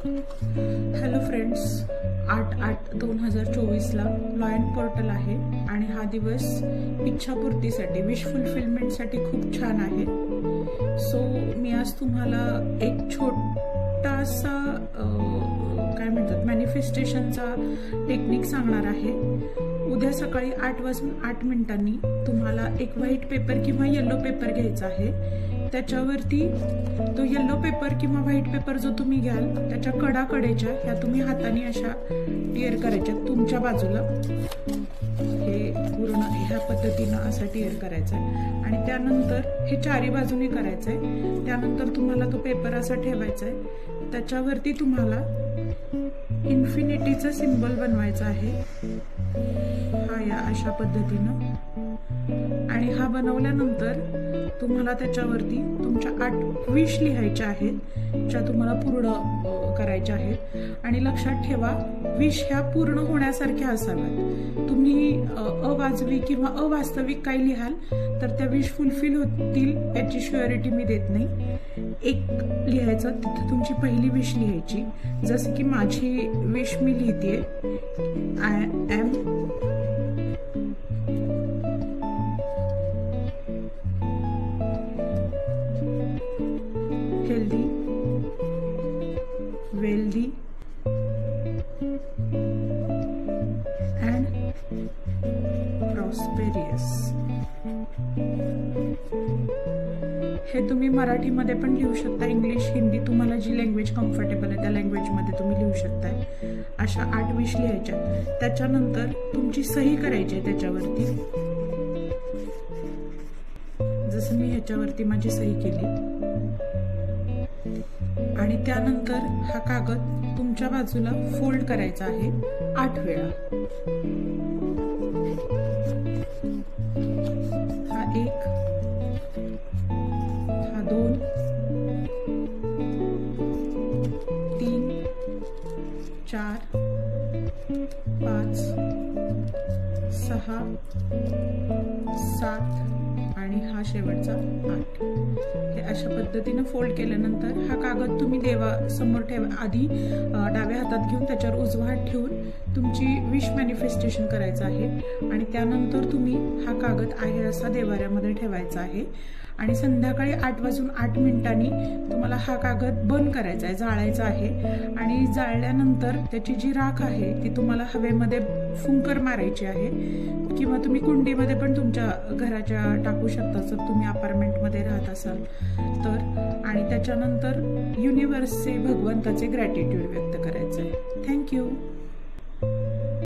Hello friends आठ आठ दोन हजार चोवीसला लॉयन पोर्टल आहे आणि हा दिवस इच्छापूर्तीसाठी विश फुलफिलमेंटसाठी खूप छान आहे. सो मी आज तुम्हाला एक छोटासा काय म्हणतात मॅनिफेस्टेशनचा टेक्निक सांगणार आहे. उद्या सकाळी आठ वाजून आठ मिनिटांनी तुम्हाला एक व्हाईट पेपर किंवा येलो पेपर घ्यायचा आहे. त्याच्यावरती तो येल्लो पेपर किंवा व्हाईट पेपर जो तुम्ही घ्याल त्याच्या कडा कडेच्या ह्या तुम्ही हाताने अशा टिअर करायच्या तुमच्या बाजूला. हे पूर्ण ह्या पद्धतीनं असं टिअर करायचं आहे. आणि त्यानंतर हे चारी बाजूने करायचं आहे त्यानंतर तुम्हाला तो पेपर असा ठेवायचा आहे. त्याच्यावरती तुम्हाला इन्फिनिटीचा सिम्बल बनवायचा आहे. हा या अशा पद्धतीनं. आणि हा बनवल्यानंतर तुम्हाला त्याच्यावरती तुमच्या आठ विश लिहायच्या आहेत ज्या तुम्हाला पूर्ण करायच्या आहेत. आणि लक्षात ठेवा विश ह्या पूर्ण होण्यासारख्या असाव्यात. तुम्ही अवाजवी किंवा अवास्तविक काय लिहाल तर त्या विश फुलफिल होतील याची शुअरिटी मी देत नाही. एक लिहायचं तिथं तुमची पहिली विश लिहायची. जसं की माझी विश मी लिहिते I am healthy wealthy and prosperous हे तुम्ही मराठीमध्ये पण लिहू शकता. इंग्लिश हिंदी तुम्हाला जी लँग्वेज कम्फर्टेबल आहे त्या लँग्वेजमध्ये तुम्ही लिहू शकताय. अशा आठ विष लिहायच्या. त्याच्यानंतर तुमची सही करायची आहे त्याच्यावरती. जसं मी ह्याच्यावरती माझी सही केली. आणि त्यानंतर हा कागद तुमच्या बाजूला फोल्ड करायचा आहे आठ वेळा. हा एक हा दोन तीन चार पाच सहा सात आणि हा शेवटचा आठ. हे अशा पद्धतीनं फोल्ड केल्यानंतर हा कागद तुम्ही देवा समोर ठेवा आधी डाव्या हातात घेऊन त्याच्यावर उजवा हात ठेवून तुमची विश मॅनिफेस्टेशन करायचं आहे. आणि त्यानंतर तुम्ही हा कागद आहे असा देवाऱ्यामध्ये ठेवायचा आहे. आणि संध्याकाळी आठ वाजून आठ मिनिटांनी तुम्हाला हा कागद बंद करायचा आहे जाळायचा आहे. आणि जाळल्यानंतर त्याची जी राख आहे ती तुम्हाला हवेमध्ये फुंकर मारायची आहे. किंवा तुम्ही कुंडीमध्ये पण तुमच्या घराच्या टाकू शकता जर तुम्ही अपार्टमेंटमध्ये राहत असाल तर. आणि त्याच्यानंतर युनिव्हर्सचे भगवंताचे ग्रॅटिट्यूड व्यक्त करायचं आहे थँक्यू